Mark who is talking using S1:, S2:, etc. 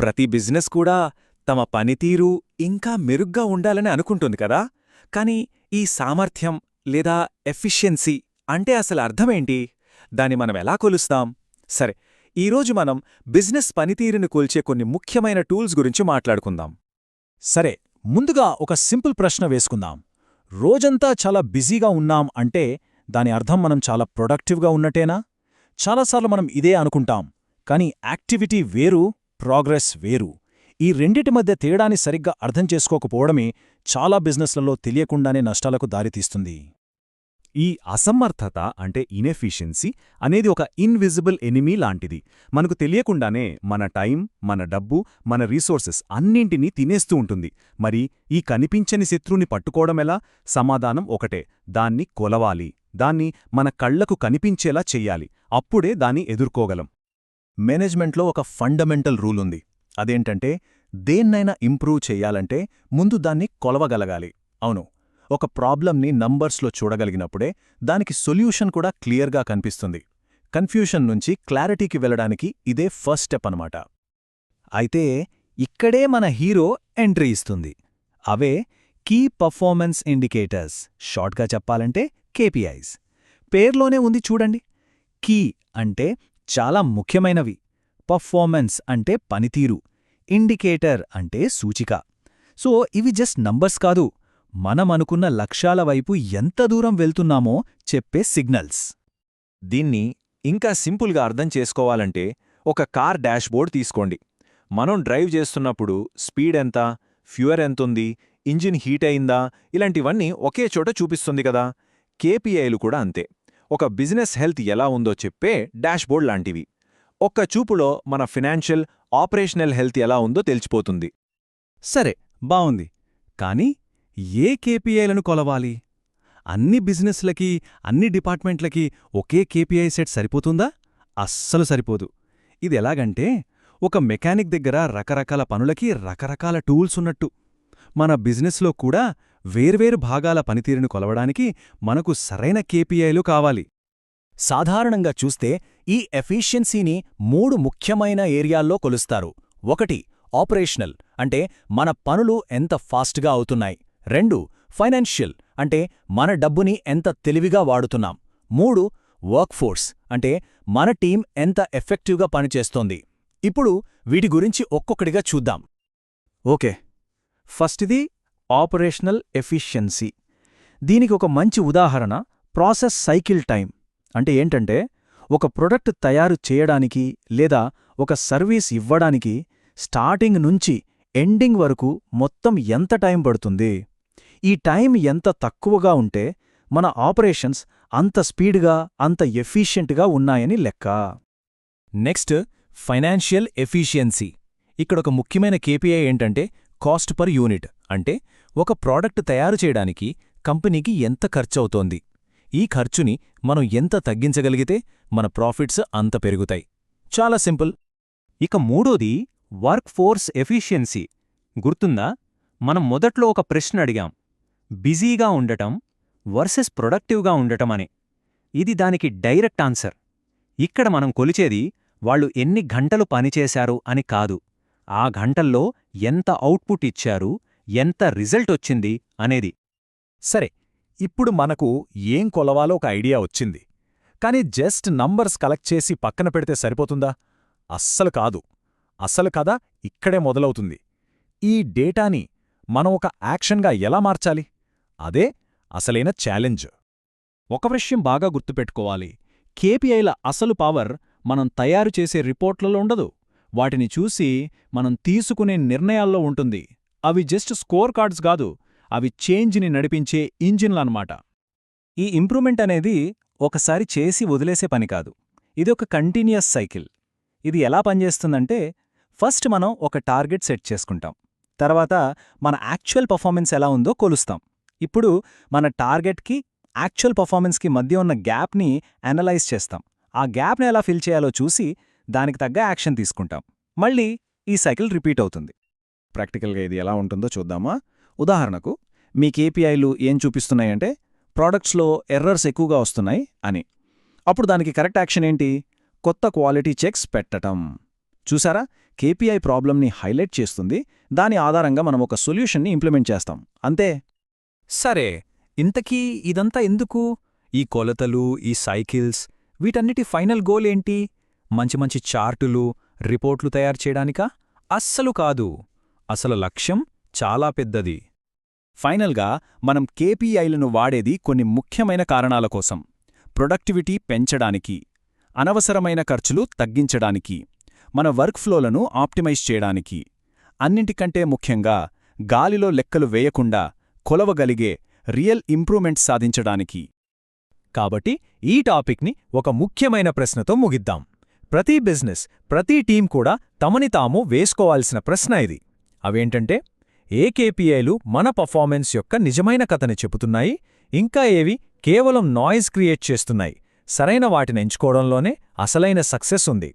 S1: ప్రతి బిజినెస్ కూడా తమ పనితీరు ఇంకా మెరుగ్గా ఉండాలని అనుకుంటుంది కదా? కానీ ఈ సామర్థ్యం లేదా ఎఫిషియన్సీ అంటే అసలు అర్థమేంటి? దాన్ని మనం ఎలా కొలుస్తాం? సరే ఈరోజు మనం బిజినెస్ పనితీరుని కొల్చే కొన్ని ముఖ్యమైన టూల్స్ గురించి మాట్లాడుకుందాం.
S2: సరే ముందుగా ఒక సింపుల్ ప్రశ్న వేసుకుందాం. రోజంతా చాలా బిజీగా ఉన్నాం అంటే దాని అర్థం మనం చాలా ప్రొడక్టివ్గా ఉన్నట్టేనా? చాలాసార్లు మనం ఇదే అనుకుంటాం కానీ యాక్టివిటీ వేరు ప్రోగ్రెస్ వేరు. ఈ రెండిటి మధ్య తేడాని సరిగ్గా అర్థం చేసుకోకపోవడమే చాలా బిజినెస్లలో తెలియకుండానే నష్టాలకు దారితీస్తుంది
S3: ఈ అసమర్థత అంటే ఇనెఫిషియన్సీ అనేది ఒక ఇన్విజిబుల్ ఎనిమీ లాంటిది. మనకు తెలియకుండానే మన టైం మన డబ్బు మన రీసోర్సెస్ అన్నింటినీ తినేస్తూ ఉంటుంది. మరి ఈ కనిపించని శత్రువుని పట్టుకోవడమెలా సమాధానం ఒకటే దాన్ని కొలవాలి. దాన్ని మన కళ్ళకు కనిపించేలా చెయ్యాలి. అప్పుడే దాన్ని ఎదుర్కోగలం.
S2: మేనేజ్మెంట్లో ఒక ఫండమెంటల్ రూల్ ఉంది. అదేంటంటే దేన్నైనా ఇంప్రూవ్ చెయ్యాలంటే ముందు దాన్ని కొలవగలగాలి. అవును ఒక ప్రాబ్లంని నంబర్స్లో చూడగలిగినప్పుడే దానికి సొల్యూషన్ కూడా క్లియర్గా కనిపిస్తుంది. కన్ఫ్యూషన్ నుంచి క్లారిటీకి వెళ్ళడానికి ఇదే ఫస్ట్ స్టెప్ అనమాట అయితే ఇక్కడే మన హీరో ఎంట్రీ ఇస్తుంది. అవే కీ పర్ఫార్మెన్స్ ఇండికేటర్స్. షార్ట్గా చెప్పాలంటే కేపీఐస్ పేర్లోనే ఉంది చూడండి. కీ అంటే చాలా ముఖ్యమైనవి. పర్ఫార్మెన్స్ అంటే పనితీరు ఇండికేటర్ అంటే సూచిక. సో ఇవి జస్ట్ నంబర్స్ కాదు. మనమనుకున్న లక్ష్యాల వైపు ఎంత దూరం వెళ్తున్నామో చెప్పే సిగ్నల్స్.
S1: దీన్ని ఇంకా సింపుల్గా అర్థం చేసుకోవాలంటే ఒక కార్ డాష్బోర్డ్ తీసుకోండి. మనం డ్రైవ్ చేస్తున్నప్పుడు స్పీడ్ ఎంత ఫ్యూయర్ ఎంతుంది ఇంజిన్ హీట్ అయిందా ఇలాంటివన్నీ ఒకే చోట చూపిస్తుంది కదా. కేపీఐలు కూడా అంతే. ఒక బిజినెస్ హెల్త్ ఎలా ఉందో చెప్పే డాష్బోర్డ్ లాంటివి. ఒక్క చూపులో మన ఫినాన్షియల్ ఆపరేషనల్ హెల్త్ ఎలా ఉందో తెలిసిపోతుంది.
S2: సరే బావుంది. కానీ ఏ కేపీఐలను కొలవాలి? అన్ని బిజినెస్లకి అన్ని డిపార్ట్మెంట్లకి ఒకే కేపీఐ సెట్ సరిపోతుందా? అస్సలు సరిపోదు. ఇది ఎలాగంటే ఒక మెకానిక్ దగ్గర రకరకాల పనులకి రకరకాల టూల్స్ ఉన్నట్టు. మన బిజినెస్లో కూడా వేర్వేరు భాగాల పనితీరును కొలవడానికి మనకు సరైన కేపీఐలు కావాలి. సాధారణంగా చూస్తే ఈ ఎఫిషియన్సీని మూడు ముఖ్యమైన ఏరియాల్లో కొలుస్తారు. ఒకటి ఆపరేషనల్ అంటే మన పనులు ఎంత ఫాస్ట్గా అవుతున్నాయి. రెండు ఫైనాన్షియల్ అంటే మన డబ్బుని ఎంత తెలివిగా వాడుతున్నాం. మూడు వర్క్ఫోర్స్ అంటే మన టీం ఎంత ఎఫెక్టివ్గా పనిచేస్తోంది. ఇప్పుడు వీటి గురించి ఒక్కొక్కటిగా చూద్దాం. ఓకే. ఫస్ట్ది ఆపరేషనల్ ఎఫిషియన్సీ. దీనికి ఒక మంచి ఉదాహరణ ప్రాసెస్ సైకిల్ టైం అంటే ఏంటంటే ఒక ప్రొడక్ట్ తయారు చేయడానికి లేదా ఒక సర్వీస్ ఇవ్వడానికి స్టార్టింగ్ నుంచి ఎండింగ్ వరకు మొత్తం ఎంత టైం పడుతుంది? ఈ టైం ఎంత తక్కువగా ఉంటే మన ఆపరేషన్స్ అంత స్పీడ్గా అంత ఎఫిషియెంట్గా ఉన్నాయని లెక్క. Next financial efficiency. ఇక్కడొక ముఖ్యమైన కేపీఐ ఏంటంటే కాస్ట్ పర్ యూనిట్. అంటే ఒక ప్రోడక్ట్ తయారు చేయడానికి కంపెనీకి ఎంత ఖర్చవుతోంది. ఈ ఖర్చుని మనం ఎంత తగ్గించగలిగితే మన ప్రాఫిట్స్ అంత పెరుగుతాయి. చాలా సింపుల్.
S3: ఇక మూడోది వర్క్ ఫోర్స్ ఎఫిషియన్సీ. గుర్తుందా? మనం మొదట్లో ఒక ప్రశ్న అడిగాం. బిజీగా ఉండటం వర్సెస్ ప్రొడక్టివ్గా ఉండటం అనే. ఇది దానికి డైరెక్ట్ ఆన్సర్. ఇక్కడ మనం కొలిచేది వాళ్ళు ఎన్ని గంటలు పనిచేశారు అని కాదు. ఆ గంటల్లో ఎంత అవుట్పుట్ ఇచ్చారు ఎంత రిజల్ట్ వచ్చింది అనేది.
S2: సరే ఇప్పుడు మనకు ఏం కొలవాలో ఒక ఐడియా వచ్చింది. కానీ జస్ట్ నంబర్స్ కలెక్ట్ చేసి పక్కన పెడితే సరిపోతుందా? అస్సలు కాదు. అసలు కథ ఇక్కడే మొదలవుతుంది. ఈ డేటాని మనం ఒక యాక్షన్గా ఎలా మార్చాలి? అదే అసలైన ఛాలెంజ్. ఒక విషయం బాగా గుర్తుపెట్టుకోవాలి. కేపీఐల అసలు పవర్ మనం తయారు చేసే రిపోర్ట్లలో ఉండదు. వాటిని చూసి మనం తీసుకునే నిర్ణయాల్లో ఉంటుంది. అవి జస్ట్ స్కోర్ కార్డ్స్ కాదు అవి చేంజ్ని నడిపించే ఇంజిన్లన్నమాట. ఈ ఇంప్రూవ్మెంట్ అనేది ఒకసారి చేసి వదిలేసే పని కాదు. ఇది ఒక కంటిన్యూస్ సైకిల్. ఇది ఎలా పనిచేస్తుందంటే ఫస్ట్ మనం ఒక టార్గెట్ సెట్ చేసుకుంటాం. తర్వాత మన యాక్చువల్ పర్ఫార్మెన్స్ ఎలా ఉందో కొలుస్తాం. ఇప్పుడు మన టార్గెట్కి యాక్చువల్ పర్ఫార్మెన్స్కి మధ్య ఉన్న గ్యాప్ని అనలైజ్ చేస్తాం. ఆ గ్యాప్ని ఎలా ఫిల్ చేయాలో చూసి దానికి తగ్గ యాక్షన్ తీసుకుంటాం. మళ్ళీ ఈ సైకిల్ రిపీట్ అవుతుంది. ప్రాక్టికల్గా ఇది ఎలా ఉంటుందో చూద్దామా? ఉదాహరణకు మీ కేపీఐలు ఏం చూపిస్తున్నాయంటే ప్రోడక్ట్స్లో ఎర్రర్స్ ఎక్కువగా వస్తున్నాయి అని. అప్పుడు దానికి కరెక్ట్ యాక్షన్ ఏంటి? కొత్త క్వాలిటీ చెక్స్ పెట్టటం. చూసారా? కేపీఐ ప్రాబ్లంని హైలైట్ చేస్తుంది. దాని ఆధారంగా మనం ఒక సొల్యూషన్ని ఇంప్లిమెంట్ చేస్తాం. అంతే.
S1: సరే ఇంతకీ ఇదంతా ఎందుకు? ఈ కొలతలు ఈ సైకిల్స్ వీటన్నిటి ఫైనల్ గోల్ ఏంటి? మంచి మంచి చార్టులు రిపోర్ట్లు తయారు చేయడానికా? అస్సలు కాదు. అసలు లక్ష్యం చాలా పెద్దది.
S2: ఫైనల్గా మనం కేపీఐలను వాడేది కొన్ని ముఖ్యమైన కారణాల కోసం. ప్రొడక్టివిటీ పెంచడానికి అనవసరమైన ఖర్చులు తగ్గించడానికి మన వర్క్ ఫ్లోలను ఆప్టిమైజ్ చేయడానికి. అన్నింటికంటే ముఖ్యంగా గాలిలో లెక్కలు వేయకుండా కొలవగలిగే రియల్ ఇంప్రూవ్మెంట్ సాధించడానికి.
S1: కాబట్టి ఈ టాపిక్ని ఒక ముఖ్యమైన ప్రశ్నతో ముగిద్దాం. ప్రతి బిజినెస్ ప్రతి టీం కూడా తమని తాము వేసుకోవాల్సిన ప్రశ్న ఇది. అవేంటంటే ఏ కేపీఐలు మన పర్ఫార్మెన్స్ యొక్క నిజమైన కథని చెబుతున్నాయి ఇంకా ఏవి కేవలం నాయిస్ క్రియేట్ చేస్తున్నాయి. సరైన వాటిని ఎంచుకోవడంలోనే అసలైన సక్సెస్ ఉంది.